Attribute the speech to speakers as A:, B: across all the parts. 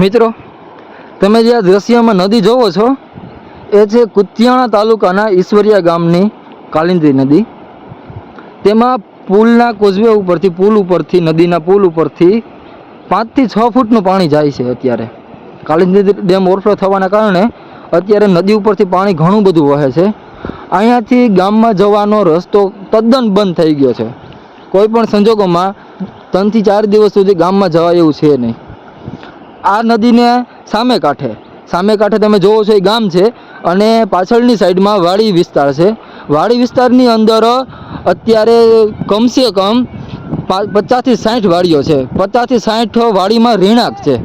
A: મિત્રો, તમે જે આ દ્રશ્યમાં નદી જોવો છો, એ છે કુતિયાણા તાલુકાના ઈશ્વરિયા ગામની કાલિંદી નદી. તેમાં પુલના કોઝવે ઉપરથી, પુલ ઉપરથી, નદીના પુલ ઉપરથી પાંચથી છ ફૂટનું પાણી જાય છે અત્યારે. કાલિંદી ડેમ ઓવરફ્લો થવાના કારણે અત્યારે નદી ઉપરથી પાણી ઘણું બધું વહે છે. અહીંયાથી ગામમાં જવાનો રસ્તો તદ્દન બંધ થઈ ગયો છે. કોઈ પણ સંજોગોમાં ત્રણથી ચાર દિવસ સુધી ગામમાં જવાય એવું છે નહીં. આ નદીને સામે કાંઠે. સામે કાંઠે તમે જોવો છો એ ગામ છે અને પાછળની સાઈડમાં વાડી વિસ્તાર છે. વાડી વિસ્તારની અંદર અત્યારે કમસે કમ પચાસથી સાઠ વાડીઓ છે. પચાસથી સાઠ વાડીમાં રહેણાંક છે.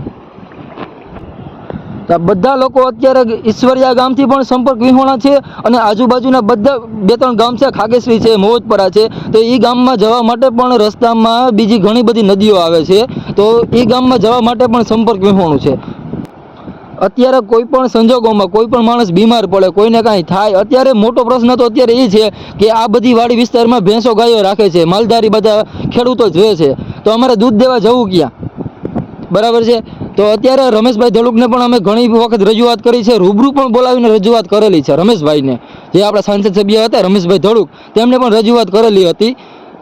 A: બધા લોકો અત્યારે ઈશ્વરિયા ગામથી પણ સંપર્ક વિહોણા છે અને આજુબાજુના બધા બે ત્રણ ગામ છે, ખાગેશ્રી છે મોજપરા છે, તો એ ગામમાં જવા માટે પણ રસ્તામાં બીજી ઘણી બધી નદીઓ આવે છે, તો એ ગામમાં જવા માટે પણ સંપર્ક વિહોણું છે. અત્યારે કોઈ પણ સંજોગોમાં કોઈ પણ માણસ બીમાર પડે, કોઈને કાંઈ થાય, અત્યારે મોટો પ્રશ્ન તો અત્યારે એ છે કે આ બધી વાડી વિસ્તારમાં ભેંસો ગાયો રાખે છે, માલધારી બધા ખેડૂતો જ છે. તો અમારે દૂધ દેવા જવું ક્યાં? બરાબર છે? તો અત્યારે રમેશભાઈ ધડુકને પણ અમે ઘણી વખત રજૂઆત કરી છે, રૂબરૂ પણ બોલાવીને રજૂઆત કરેલી છે રમેશભાઈને. જે આપણા સાંસદ સભ્ય હતા, રમેશભાઈ ધડુક, તેમને પણ રજૂઆત કરેલી હતી.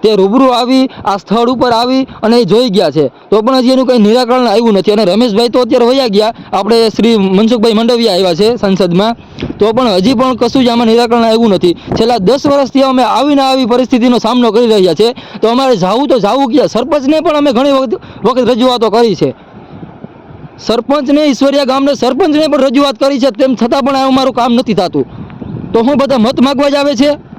A: તે રૂબરૂ આવી, આ સ્થળ ઉપર આવી અને એ જોઈ ગયા છે. તો પણ હજી એનું કંઈ નિરાકરણ આવ્યું નથી. અને રમેશભાઈ તો અત્યારે વયા ગયા. આપણે શ્રી મનસુખભાઈ મંડવિયા આવ્યા છે સંસદમાં. તો પણ હજી પણ કશું જ આમાં નિરાકરણ આવ્યું નથી. છેલ્લા દસ વર્ષથી અમે આવીને આવી પરિસ્થિતિનો સામનો કરી રહ્યા છે. તો અમારે જાવું તો જાવું ક્યાં? સરપંચને પણ અમે ઘણી વખત વખત રજૂઆતો કરી છે. સરપંચને ઈશ્વરિયા ગામને સરપંચને પણ રજૂઆત કરી છે. તેમ છતાં પણ અમારું કામ નથી થતું. તો હું બધા મત માગવા જ આવે છે?